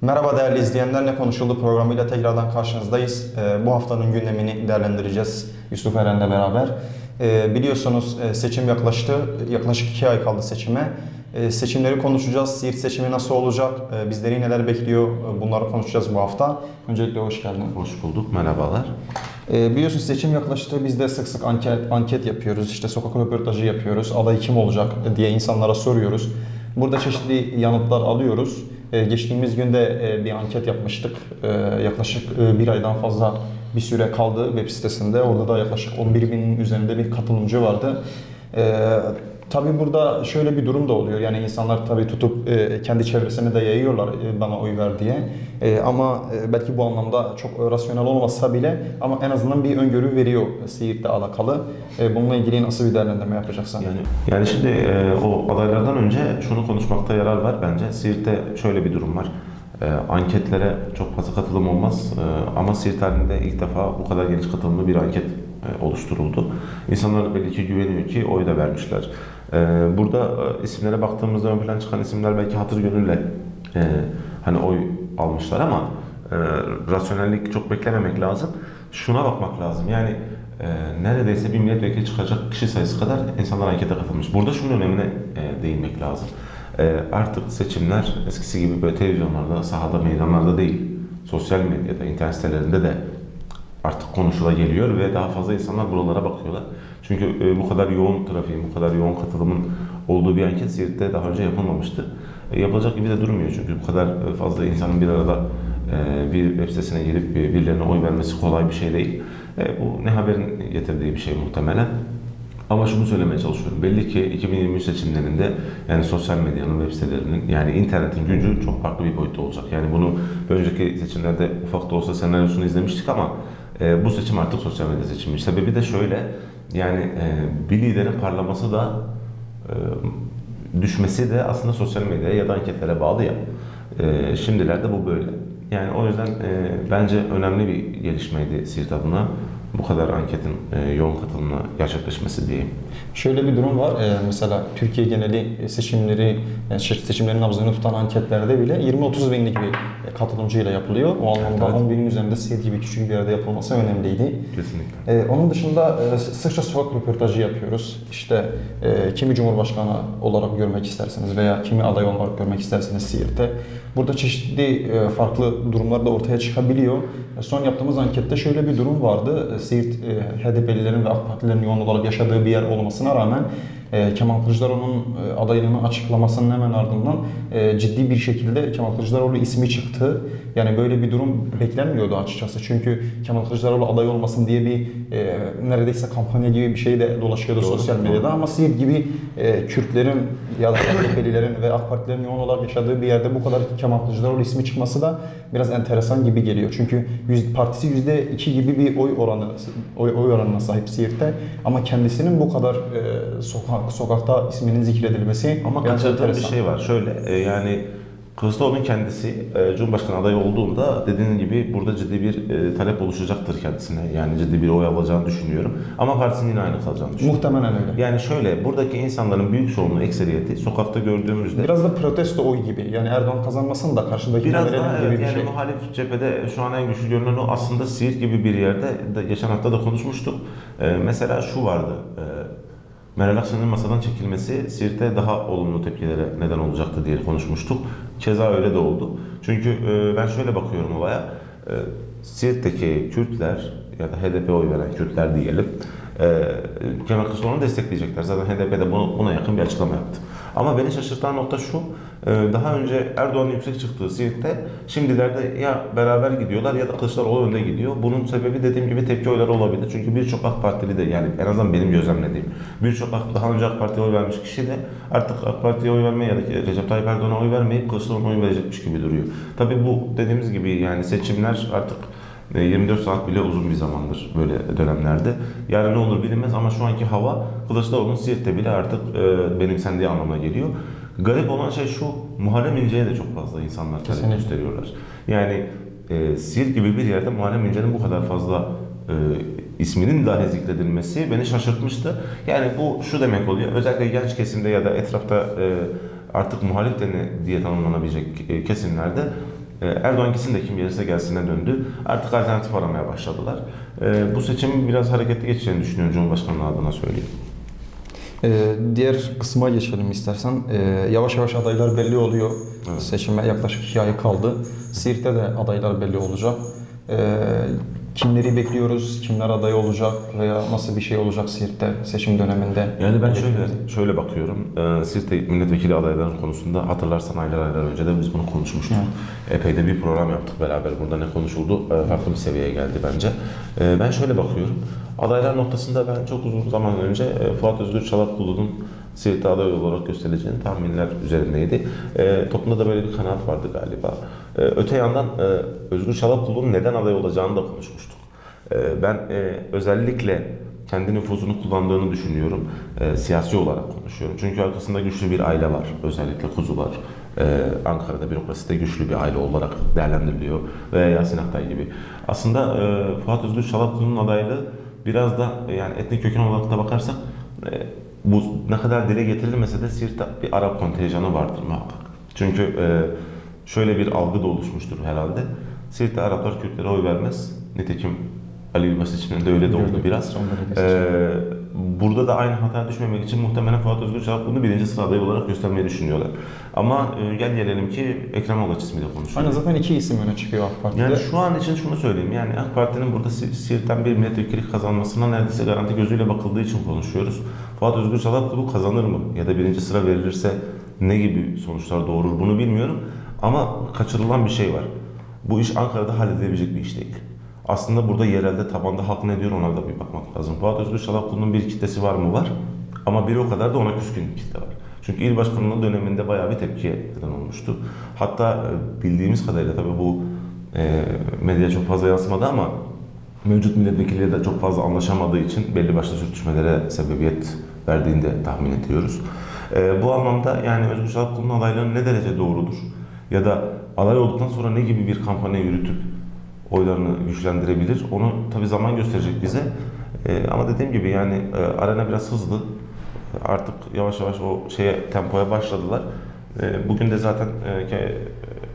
Merhaba değerli izleyenler, Ne Konuşuldu programıyla tekrardan karşınızdayız. Ee, Bu haftanın gündemini değerlendireceğiz Yusuf Eren'le beraber. Ee, Biliyorsunuz e, seçim yaklaştı, yaklaşık iki ay kaldı seçime. Ee, Seçimleri konuşacağız, Siirt seçimi nasıl olacak, bizleri neler bekliyor bunları konuşacağız bu hafta. Öncelikle hoş geldin. Hoş bulduk, merhabalar. Ee, biliyorsun seçim yaklaştı. Biz de sık sık anket, anket yapıyoruz. İşte sokak röportajı yapıyoruz. Aday kim olacak diye insanlara soruyoruz. Burada çeşitli yanıtlar alıyoruz. Ee, geçtiğimiz günde e, bir anket yapmıştık. Ee, yaklaşık e, bir aydan fazla bir süre kaldı web sitesinde. Orada da yaklaşık 11 binin üzerinde bir katılımcı vardı. Tabii burada şöyle bir durum da oluyor. Yani insanlar tabii tutup e, kendi çevresine de yayıyorlar e, bana oy ver diye. E, ama e, belki bu anlamda çok rasyonel olmasa bile ama en azından bir öngörü veriyor Siirt'le alakalı. E, bununla ilgili nasıl bir değerlendirme yapacaksın? Yani yani şimdi e, o adaylardan önce şunu konuşmakta yarar var bence. Siirt'te şöyle bir durum var. E, anketlere çok fazla katılım olmaz E, ama Siirt halinde ilk defa bu kadar geniş katılımlı bir anket e, oluşturuldu. İnsanlar belli ki güveniyor ki oy da vermişler. E, burada e, isimlere baktığımızda ön plana çıkan isimler belki hatır gönülle e, hani oy almışlar ama e, rasyonellik çok beklememek lazım. Şuna bakmak lazım. Yani neredeyse bir milletvekili çıkacak kişi sayısı kadar insanlar ankete katılmış. Burada şunun önemine değinmek lazım. Artık seçimler eskisi gibi böyle televizyonlarda, sahada, meydanlarda değil, sosyal medyada, internet sitelerinde de artık konuşula geliyor ve daha fazla insanlar buralara bakıyorlar. Çünkü e, bu kadar yoğun trafiğin, bu kadar yoğun katılımın olduğu bir anket Siirt'te daha önce yapılmamıştı. E, yapılacak gibi de durmuyor çünkü bu kadar e, fazla insanın bir arada bir web sitesine girip bir- birilerine oy vermesi kolay bir şey değil. Bu ne haberin getirdiği bir şey muhtemelen. Ama şunu söylemeye çalışıyorum. Belli ki 2023 seçimlerinde yani sosyal medyanın, web sitelerinin yani internetin gücü çok farklı bir boyutta olacak. Yani bunu önceki seçimlerde ufak da olsa senaryosunu izlemiştik ama e, bu seçim artık sosyal medya seçimi. Sebebi de şöyle yani e, bir liderin parlaması da e, düşmesi de aslında sosyal medyaya ya da anketlere bağlı ya. E, şimdilerde bu böyle. Yani o yüzden e, bence önemli bir gelişmeydi Siirt adına bu kadar anketin e, yoğun katılımına gerçekleşmesi diyeyim. Şöyle bir durum var. Ee, mesela Türkiye geneli seçimleri, yani se- seçimlerin nabzını tutan anketlerde bile 20-30 binlik bir katılımcıyla yapılıyor. O anlamda Evet, evet. 10 binin üzerinde Siirt gibi küçük bir yerde yapılması önemliydi. Kesinlikle. Ee, onun dışında e, sıkça sokak röportajı yapıyoruz. İşte e, kimi Cumhurbaşkanı olarak görmek isterseniz veya kimi aday olarak görmek isterseniz Siirt'te. Burada çeşitli e, farklı durumlar da ortaya çıkabiliyor. E, son yaptığımız ankette şöyle bir durum vardı. E, Siirt e, HDP'lilerin ve AK Partililerin yoğun olarak yaşadığı bir yer olmasına rağmen e, Kemal Kılıçdaroğlu'nun e, adaylığını açıklamasının hemen ardından e, ciddi bir şekilde Kemal Kılıçdaroğlu ismi çıktı. Yani böyle bir durum beklenmiyordu açıkçası. Çünkü Kemal Kılıçdaroğlu aday olmasın diye bir e, neredeyse kampanya gibi bir şey de dolaşıyordu Doğru, sosyal medyada. Ama Siirt gibi e, Kürtlerin ya da HDP'lilerin ve AK Partilerin yoğun olarak yaşadığı bir yerde bu kadar Kemal Kılıçdaroğlu ismi çıkması da biraz enteresan gibi geliyor. Çünkü yüz, partisi %2 gibi bir oy oranı oy, oy oranına sahip Siirt'te ama kendisinin bu kadar e, sokak sokakta isminin zikredilmesi Ama kaçırdığım bir şey var. Şöyle e, yani Kılıçdaroğlu'nun kendisi e, Cumhurbaşkanı adayı olduğunda dediğin gibi burada ciddi bir e, talep oluşacaktır kendisine. Yani ciddi bir oy alacağını düşünüyorum. Ama partisinin yine aynı kalacağını düşünüyorum. Muhtemelen öyle. Yani şöyle buradaki insanların büyük çoğunluğu ekseriyeti sokakta gördüğümüzde Biraz da protesto oy gibi. Yani Erdoğan kazanmasın da karşıdakine Biraz daha gibi evet, bir yani şey. muhalif cephede şu an en güçlü görünen o aslında Siirt gibi bir yerde de, geçen hafta da konuşmuştuk. Ee, mesela şu vardı. E, Meral Akşener'in masadan çekilmesi Siirt'te daha olumlu tepkilere neden olacaktı diye konuşmuştuk. Keza öyle de oldu. Çünkü e, ben şöyle bakıyorum olaya. E, Siirt'teki Kürtler ya da HDP oy veren Kürtler diyelim. E, Kemal Kılıçdaroğlu'nu destekleyecekler. Zaten HDP de bunu, buna yakın bir açıklama yaptı. Ama beni şaşırtan nokta şu. e, Daha önce Erdoğan'ın yüksek çıktığı Siirt'te şimdilerde ya beraber gidiyorlar ya da Kılıçdaroğlu önde gidiyor. Bunun sebebi dediğim gibi tepki oyları olabilir. Çünkü birçok AK Partili de yani en azından benim gözlemlediğim birçok daha önce AK Parti'ye oy vermiş kişi de artık AK Parti'ye oy vermeye ya da Recep Tayyip Erdoğan'a oy vermeyip Kılıçdaroğlu'na oy verecekmiş gibi duruyor. Tabii bu dediğimiz gibi yani seçimler artık 24 saat bile uzun bir zamandır böyle dönemlerde. Yani ne olur bilinmez ama şu anki hava Kılıçdaroğlu'nun Siirt'te bile artık e, benimsendiği anlamına geliyor. Garip olan şey şu, Muharrem İnce'ye de çok fazla insanlar talep gösteriyorlar. Yani e, Siirt gibi bir yerde Muharrem İnce'nin bu kadar fazla e, isminin dahi zikredilmesi beni şaşırtmıştı. Yani bu şu demek oluyor, özellikle genç kesimde ya da etrafta e, artık muhalif diye tanımlanabilecek e, kesimlerde Erdoğan gitsin de kim gelirse gelsin'e döndü. Artık alternatif aramaya başladılar. E, bu seçimin biraz hareketli geçeceğini düşünüyorum Cumhurbaşkanlığı adına söyleyeyim. Ee, diğer kısma geçelim istersen. Ee, yavaş yavaş adaylar belli oluyor. Evet. Seçime yaklaşık iki ay kaldı. Siirt'te de adaylar belli olacak. Ee, kimleri bekliyoruz, kimler aday olacak veya nasıl bir şey olacak Siirt'te seçim döneminde? Yani ben şöyle şöyle bakıyorum. Ee, Sirte milletvekili adayları konusunda hatırlarsan aylar aylar önce de biz bunu konuşmuştuk. Epey de bir program yaptık beraber. Burada ne konuşuldu? Ee, farklı bir seviyeye geldi bence. Ee, ben şöyle bakıyorum. Adaylar noktasında ben çok uzun zaman önce e, Fuat Özgür Çalapkulu'nun Siirt'te aday olarak gösterileceğini tahminler üzerindeydi. Ee, toplumda da böyle bir kanaat vardı galiba. Ee, öte yandan e, Özgür Çalapkulu'nun neden aday olacağını da konuşmuştuk. Ee, Ben e, özellikle kendi nüfuzunu kullandığını düşünüyorum. Ee, siyasi olarak konuşuyorum. Çünkü arkasında güçlü bir aile var. Özellikle kuzular. Ee, Ankara'da bürokraside güçlü bir aile olarak değerlendiriliyor. Veya Yasin Aktay gibi. Aslında e, Fuat Özgür Çalapkulu'nun adaylığı biraz da e, yani etnik köken olarak da bakarsak e, bu ne kadar dile getirilmese de Siirt'te bir Arap kontenjanı vardır muhakkak. Çünkü e, şöyle bir algı da oluşmuştur herhalde. Siirt'te Araplar Kürtlere oy vermez. Nitekim Ali Yılmaz seçiminde öyle de oldu biraz. Ee, burada da aynı hataya düşmemek için muhtemelen Fuat Özgür Çalıklı'nı birinci sıra adayı olarak göstermeyi düşünüyorlar. Ama e, gel gelelim ki Ekrem İmamoğlu ismiyle konuşuyor. Aynen zaten iki isim öne çıkıyor AK Parti'de. Yani şu an için şunu söyleyeyim. Yani AK Parti'nin burada Si- Siirt'ten bir milletvekili kazanmasına neredeyse garanti gözüyle bakıldığı için konuşuyoruz. Fuat Özgür Çalıklı bu kazanır mı? Ya da birinci sıra verilirse ne gibi sonuçlar doğurur bunu bilmiyorum. Ama kaçırılan bir şey var. Bu iş Ankara'da halledilebilecek bir iş değil. Aslında burada yerelde tabanda halk ne diyor ona da bir bakmak lazım. Fuat Özgür Çalıklı'nın bir kitlesi var mı? Var. Ama bir o kadar da ona küskün bir kitle var. Çünkü il başkanlığı döneminde bayağı bir tepkiye neden olmuştu. Hatta e, bildiğimiz kadarıyla tabii bu e, medyaya çok fazla yansımadı ama mevcut milletvekiliyle de çok fazla anlaşamadığı için belli başlı sürtüşmelere sebebiyet verdiğini de tahmin ediyoruz. E, bu anlamda yani Özgür Çalıklı'nın adaylığı ne derece doğrudur? Ya da aday olduktan sonra ne gibi bir kampanya yürütüp oylarını güçlendirebilir? Onu tabii zaman gösterecek bize. E, ama dediğim gibi yani e, arena biraz hızlı. Artık yavaş yavaş o şeye tempoya başladılar. E, bugün de zaten e,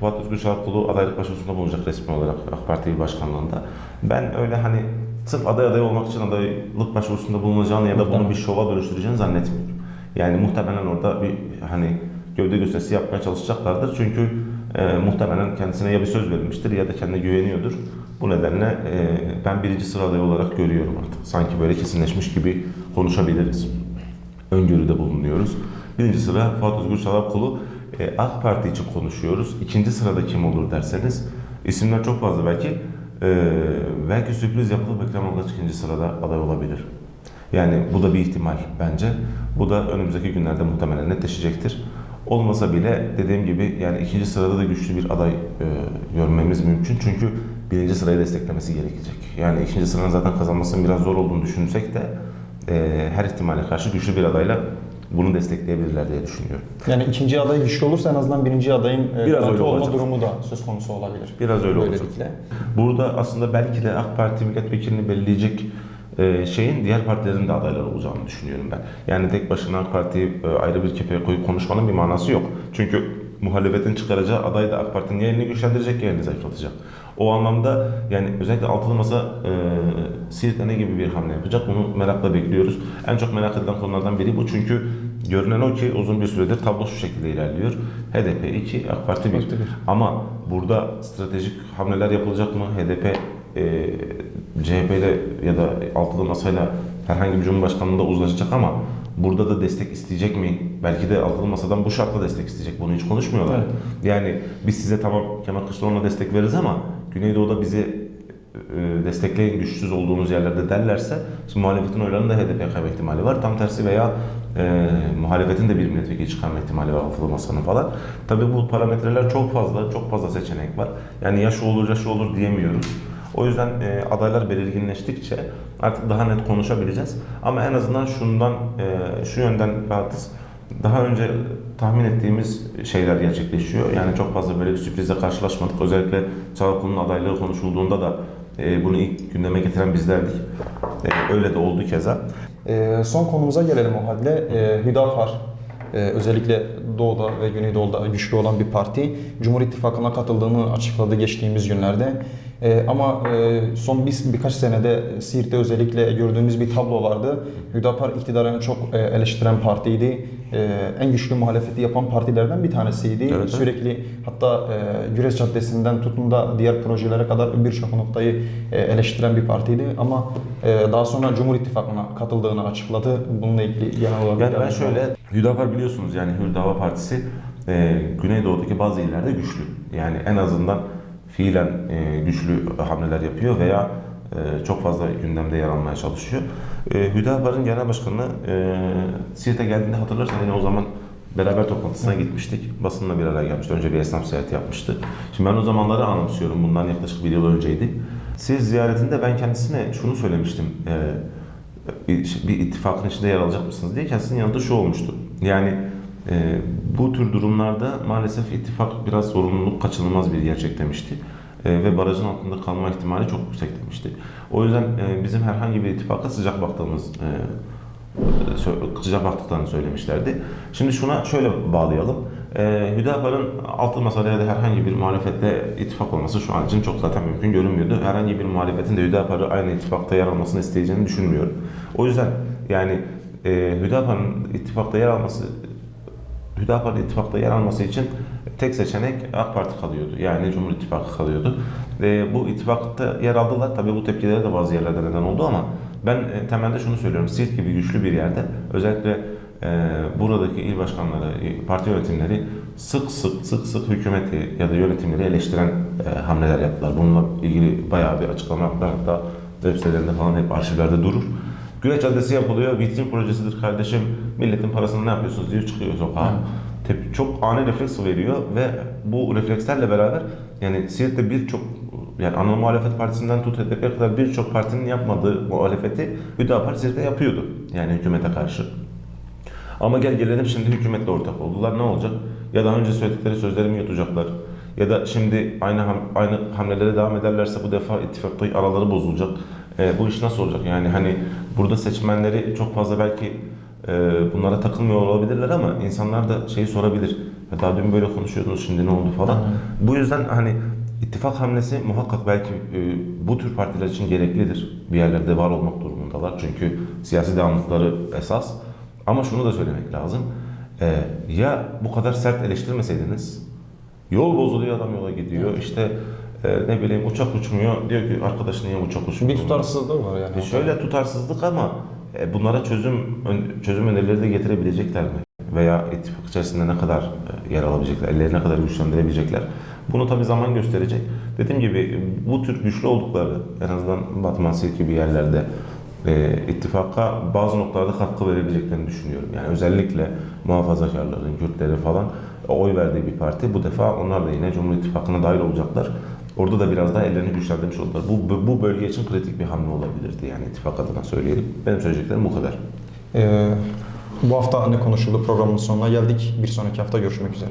Fuat Özgür Çalıkulu adaylık başvurusunda bulunacak resmi olarak AK Parti başkanlığında. Ben öyle hani sırf aday aday olmak için adaylık başvurusunda bulunacağını ya da bunu bir şova dönüştüreceğini zannetmiyorum. Yani muhtemelen orada bir hani gövde gösterisi yapmaya çalışacaklardır. Çünkü e, muhtemelen kendisine ya bir söz verilmiştir ya da kendine güveniyordur. Bu nedenle e, ben birinci sıra adayı olarak görüyorum artık. Sanki böyle kesinleşmiş gibi konuşabiliriz. Öngörüde bulunuyoruz. Birinci sıra Fuat Özgür Çalapkulu. E, AK Parti için konuşuyoruz. İkinci sırada kim olur derseniz isimler çok fazla belki. E, belki sürpriz yapılıp Ekrem İmamoğlu ikinci sırada aday olabilir. Yani bu da bir ihtimal bence. Bu da önümüzdeki günlerde muhtemelen netleşecektir. Olmasa bile dediğim gibi yani ikinci sırada da güçlü bir aday e, görmemiz mümkün. Çünkü birinci sırayı desteklemesi gerekecek. Yani ikinci sıranın zaten kazanmasının biraz zor olduğunu düşünsek de e, her ihtimale karşı güçlü bir adayla bunu destekleyebilirler diye düşünüyorum. Yani ikinci aday güçlü olursa en azından birinci adayın e, Biraz öyle olma olacak. durumu da söz konusu olabilir. Biraz öyle olacak. Böylelikle. Burada aslında belki de AK Parti milletvekilini belirleyecek şeyin diğer partilerin de adaylar olacağını düşünüyorum ben. Yani tek başına AK Parti'yi e, ayrı bir kefeye koyup konuşmanın bir manası yok. Çünkü muhalefetin çıkaracağı aday da AK Parti'nin ya elini güçlendirecek ya elini zayıflatacak. O anlamda yani özellikle altılı masa e, Siirt'e ne gibi bir hamle yapacak bunu merakla bekliyoruz. En çok merak edilen konulardan biri bu çünkü görünen o ki uzun bir süredir tablo şu şekilde ilerliyor. HDP 2, AK Parti 1. Parti bir. Ama burada stratejik hamleler yapılacak mı? HDP e, CHP ile ya da altılı masayla herhangi bir cumhurbaşkanlığında uzlaşacak ama burada da destek isteyecek mi? Belki de altılı masadan bu şartla destek isteyecek. Bunu hiç konuşmuyorlar. Evet. Yani biz size tamam Kemal Kılıçdaroğlu'na destek veririz ama Güneydoğu'da bizi e, destekleyin güçsüz olduğunuz yerlerde derlerse şimdi muhalefetin oylarını da HDP kaybetme ihtimali var. Tam tersi veya e, muhalefetin de bir milletvekili çıkarma ihtimali var altılı masanın falan. Tabii bu parametreler çok fazla, çok fazla seçenek var. Yani ya şu olur ya şu olur diyemiyoruz. O yüzden e, adaylar belirginleştikçe artık daha net konuşabileceğiz. Ama en azından şundan, e, şu yönden rahatız. Daha önce tahmin ettiğimiz şeyler gerçekleşiyor. Yani çok fazla böyle bir sürprizle karşılaşmadık. Özellikle Çağlakun'un adaylığı konuşulduğunda da e, bunu ilk gündeme getiren bizlerdik. E, öyle de oldu keza. Ee, son konumuza gelelim o halde. Ee, Hüdapar e, özellikle Doğu'da ve Güneydoğu'da güçlü olan bir parti Cumhur İttifakı'na katıldığını açıkladı geçtiğimiz günlerde. E, ama e, son bir, birkaç senede Siirt'te özellikle gördüğümüz bir tablo vardı. Hüdapar iktidarı en çok e, eleştiren partiydi. E, en güçlü muhalefeti yapan partilerden bir tanesiydi. Evet, evet. Sürekli hatta e, Güres Caddesi'nden tutun da diğer projelere kadar birçok noktayı e, eleştiren bir partiydi. Ama e, daha sonra Cumhur İttifakı'na katıldığını açıkladı. Bununla ilgili genel olarak... Yani ben şöyle, Hüdapar biliyorsunuz yani Hür Dava Partisi e, Güneydoğu'daki bazı illerde güçlü. Yani en azından fiilen e, güçlü hamleler yapıyor veya e, çok fazla gündemde yer almaya çalışıyor. E, Hüdapar'ın genel başkanı e, Siirt'e geldiğinde hatırlarsan yine o zaman beraber toplantısına gitmiştik. Basınla bir araya gelmişti. Önce bir esnaf seyahati yapmıştı. Şimdi ben o zamanları anımsıyorum. Bundan yaklaşık bir yıl önceydi. Siz ziyaretinde ben kendisine şunu söylemiştim. E, bir, bir ittifakın içinde yer alacak mısınız diye kendisinin yanında şu olmuştu. Yani e, bu tür durumlarda maalesef ittifak biraz zorunluluk kaçınılmaz bir gerçek demişti. E, ve barajın altında kalma ihtimali çok yüksek demişti. O yüzden e, bizim herhangi bir ittifaka sıcak baktığımız e, sıcak baktıklarını söylemişlerdi. Şimdi şuna şöyle bağlayalım. E, Hüdapar'ın altı masada ya da herhangi bir muhalefette ittifak olması şu an için çok zaten mümkün görünmüyordu. Herhangi bir muhalefetin de Hüdapar'ı aynı ittifakta yer almasını isteyeceğini düşünmüyorum. O yüzden yani e, Hüdapar'ın ittifakta yer alması Hüdapar'ın ittifakta yer alması için tek seçenek AK Parti kalıyordu. Yani Cumhur İttifakı kalıyordu. Ve bu ittifakta yer aldılar. Tabii bu tepkilere de bazı yerlerde neden oldu ama ben e, temelde şunu söylüyorum. Siirt gibi güçlü bir yerde özellikle e, buradaki il başkanları, e, parti yönetimleri sık sık sık sık hükümeti ya da yönetimleri eleştiren e, hamleler yaptılar. Bununla ilgili bayağı bir açıklama yaptılar. Hatta web sitelerinde falan hep arşivlerde durur. Güneş Caddesi yapılıyor, vitrin projesidir kardeşim, milletin parasını ne yapıyorsunuz diyor çıkıyor sokağa. Tep- çok ani refleks veriyor ve bu reflekslerle beraber yani Siirt'te birçok yani ana muhalefet partisinden tut HDP'ye kadar birçok partinin yapmadığı muhalefeti Hüdapar Siirt'te yapıyordu. Yani hükümete karşı. Ama gel gelelim şimdi hükümetle ortak oldular. Ne olacak? Ya daha önce söyledikleri sözleri mi yutacaklar? Ya da şimdi aynı ham- aynı hamlelere devam ederlerse bu defa ittifakta araları bozulacak. E, bu iş nasıl olacak? Yani hani burada seçmenleri çok fazla belki e, bunlara takılmıyor olabilirler ama insanlar da şeyi sorabilir. Daha dün böyle konuşuyordunuz şimdi ne oldu falan. Bu yüzden hani ittifak hamlesi muhakkak belki e, bu tür partiler için gereklidir. Bir yerlerde var olmak durumundalar. Çünkü siyasi devamlılıkları esas. Ama şunu da söylemek lazım. Ee, ya bu kadar sert eleştirmeseydiniz yol bozuluyor adam yola gidiyor. İşte e, ne bileyim uçak uçmuyor. Diyor ki arkadaş niye uçak uçmuyor? Bir tutarsızlık var yani. E şöyle tutarsızlık ama e, bunlara çözüm çözüm önerileri de getirebilecekler mi? Veya ittifak içerisinde ne kadar e, yer alabilecekler, elleri ne kadar güçlendirebilecekler? Bunu tabii zaman gösterecek. Dediğim gibi bu tür güçlü oldukları en azından Batman Siirt gibi yerlerde e, ittifaka bazı noktalarda katkı verebileceklerini düşünüyorum. Yani özellikle muhafazakarların, Kürtleri falan oy verdiği bir parti. Bu defa onlar da yine Cumhur İttifakı'na dahil olacaklar. Orada da biraz daha ellerini güçlendirmiş oldular. Bu, bu bölge için kritik bir hamle olabilirdi yani ittifak adına söyleyelim. Benim söyleyeceklerim bu kadar. Ee, bu hafta ne konuşuldu programın sonuna geldik. Bir sonraki hafta görüşmek üzere.